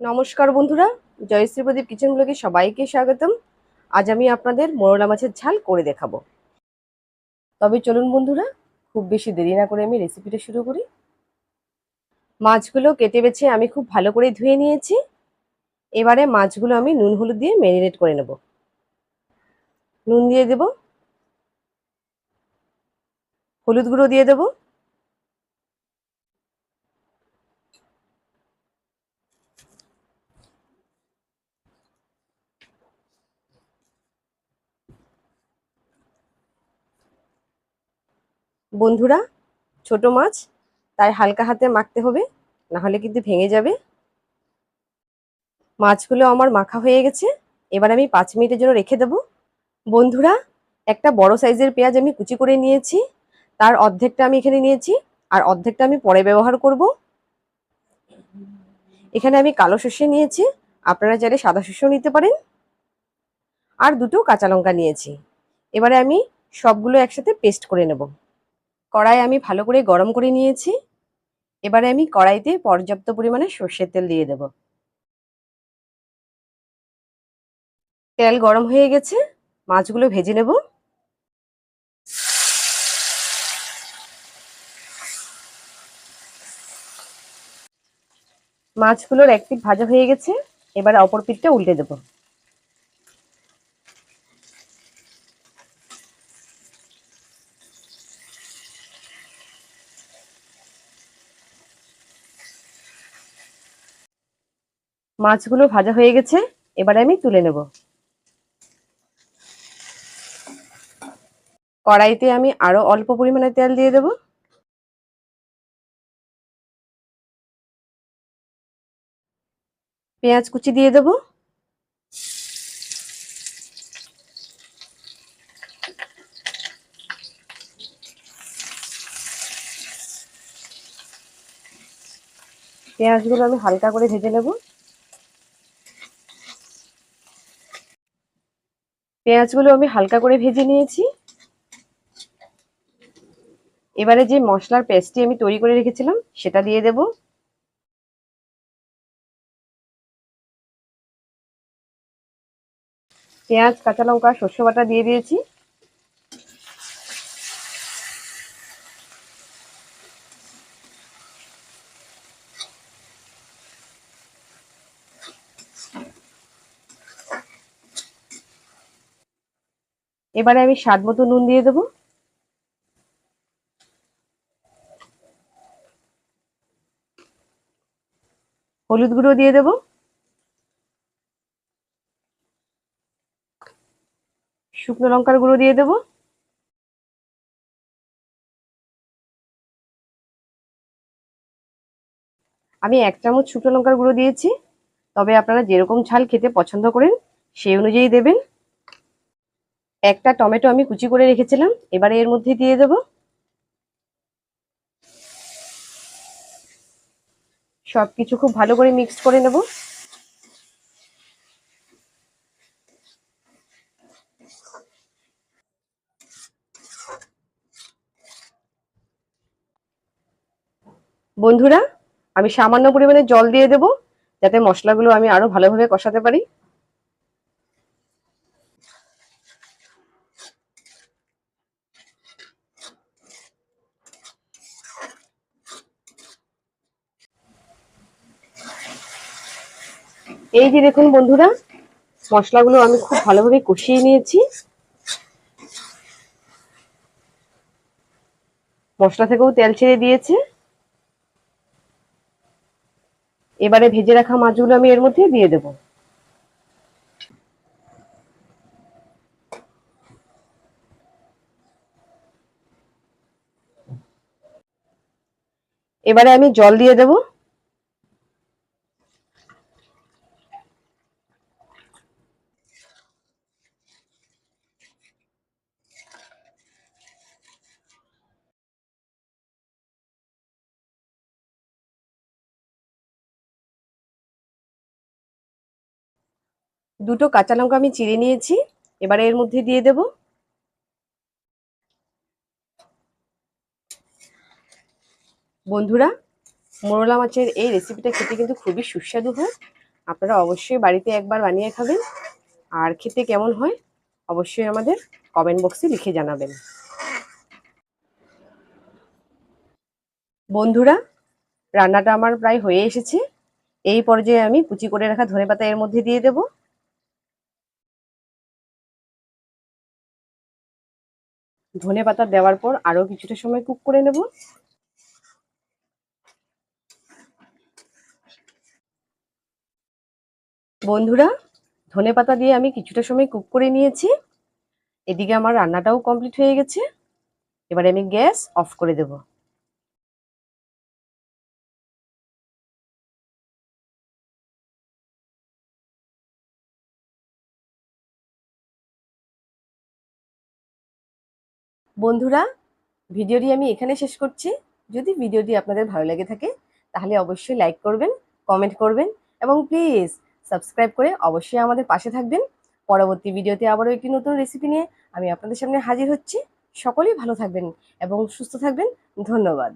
নমস্কার বন্ধুরা জয়শ্রী প্রদীপ কিচেন ব্লগে সবাইকে স্বাগতম। আজ আমি আপনাদের মোরলা মাছের ঝাল করে দেখাবো। তবে চলুন বন্ধুরা, খুব বেশি দেরি না করে আমি রেসিপিটা শুরু করি। মাছগুলো কেটে বেছে আমি খুব ভালো করে ধুয়ে নিয়েছি। এবারে মাছগুলো আমি নুন হলুদ দিয়ে ম্যারিনেট করে নেব। নুন দিয়ে দেব। হলুদ গুঁড়ো দিয়ে দেবো। বন্ধুরা, ছোট মাছ, তাই হালকা হাতে মাখতে হবে না হলে কিন্তু ভেঙে যাবে। মাছগুলো আমার মাখা হয়ে গেছে, এবার আমি পাঁচ মিনিটের জন্য রেখে দেব। বন্ধুরা, একটা বড় সাইজের পেঁয়াজ আমি কুচি করে নিয়েছি, তার অর্ধেকটা আমি এখানে নিয়েছি, আর অর্ধেকটা আমি পরে ব্যবহার করব। এখানে আমি কালো শস্য নিয়েছি, আপনারা চাইলে সাদা শস্যও নিতে পারেন। আর দুটো কাঁচা লঙ্কা নিয়েছি, এবারে আমি সবগুলো একসাথে পেস্ট করে নেব। কড়াই আমি ভালো করে গরম করে নিয়েছি। এবারে আমি কড়াইতে পর্যাপ্ত পরিমাণে সর্ষের তেল দিয়ে দেব। তেল গরম হয়ে গেছে, মাছগুলো ভেজে নেব। মাছগুলোর এক ভাজা হয়ে গেছে, এবারে অপর পিঠটা উল্টে দেবো। মাছগুলো ভাজা হয়ে গেছে, এবারে আমি তুলে নেব। কড়াইতে আমি আরও অল্প পরিমাণে তেল দিয়ে দেব। পেঁয়াজ কুচি দিয়ে দেব। পেঁয়াজগুলো আমি হালকা করে ভেজে নেব। পেঁয়াজগুলো আমি হালকা করে ভেজে নিয়েছি। এবারে যে মশলার পেস্টটি আমি তৈরি করে রেখেছিলাম, সেটা দিয়ে দেব। পেঁয়াজ, কাঁচা লঙ্কা শস্য বাটা দিয়ে দিয়েছি। এবারে আমি স্বাদ মতো নুন দিয়ে দেবো। হলুদ গুঁড়ো দিয়ে দেবো। শুকনো লঙ্কার গুঁড়ো দিয়ে দেবো। আমি এক চামচ শুকনো লঙ্কার গুঁড়ো দিয়েছি। তবে আপনারা যেরকম ঝাল খেতে পছন্দ করেন, সেই অনুযায়ী দেবেন। একটা টমেটো আমি কুচি করে রেখেছিলাম, এবারে এর মধ্যে দিয়ে দেব। সব কিছু খুব ভালো করে মিক্সড করে নেব। বন্ধুরা, আমি সামান্য পরিমাণে জল দিয়ে দেব, যাতে মশলাগুলো আমি আরও ভালোভাবে কষাতে পারি। এই যে দেখুন বন্ধুরা, মশলাগুলো আমি খুব ভালোভাবে কষিয়ে নিয়েছি। মশলা থেকেও তেল ছেড়ে দিয়েছে। এবারে ভেজে রাখা মাছগুলো আমি এর মধ্যে দিয়ে দেব। এবারে আমি জল দিয়ে দেবো। দুটো কাঁচা লঙ্কা আমি চিড়ে নিয়েছি, এবারে এর মধ্যে দিয়ে দেব। বন্ধুরা, মোরলা মাছের এই রেসিপিটা খেতে কিন্তু খুবই সুস্বাদু হয়। আপনারা অবশ্যই বাড়িতে একবার বানিয়ে খাবেন। আর খেতে কেমন হয়, অবশ্যই আমাদের কমেন্ট বক্সে লিখে জানাবেন। বন্ধুরা, রান্নাটা আমার প্রায় হয়ে এসেছে। এই পর্যায়ে আমি কুচি করে রাখা ধনেপাতা এর মধ্যে দিয়ে দেব। ধনেপাতা দেওয়ার পর আরও কিছুটা সময় কুক করে নেব। বন্ধুরা, ধনে পাতা দিয়ে আমি কিছুটা সময় কুক করে নিয়েছি। এদিকে আমার রান্নাটাও কমপ্লিট হয়ে গেছে। এবারে আমি গ্যাস অফ করে দেবো। বন্ধুরা, ভিডিওটি আমি এখানে শেষ করছি। যদি ভিডিওটি আপনাদের ভালো লেগে থাকে, তাহলে অবশ্যই লাইক করবেন, কমেন্ট করবেন এবং প্লিজ সাবস্ক্রাইব করে অবশ্যই আমাদের পাশে থাকবেন। পরবর্তী ভিডিওতে আবারও একটি নতুন রেসিপি নিয়ে আমি আপনাদের সামনে হাজির হচ্ছি। সকলেই ভালো থাকবেন এবং সুস্থ থাকবেন। ধন্যবাদ।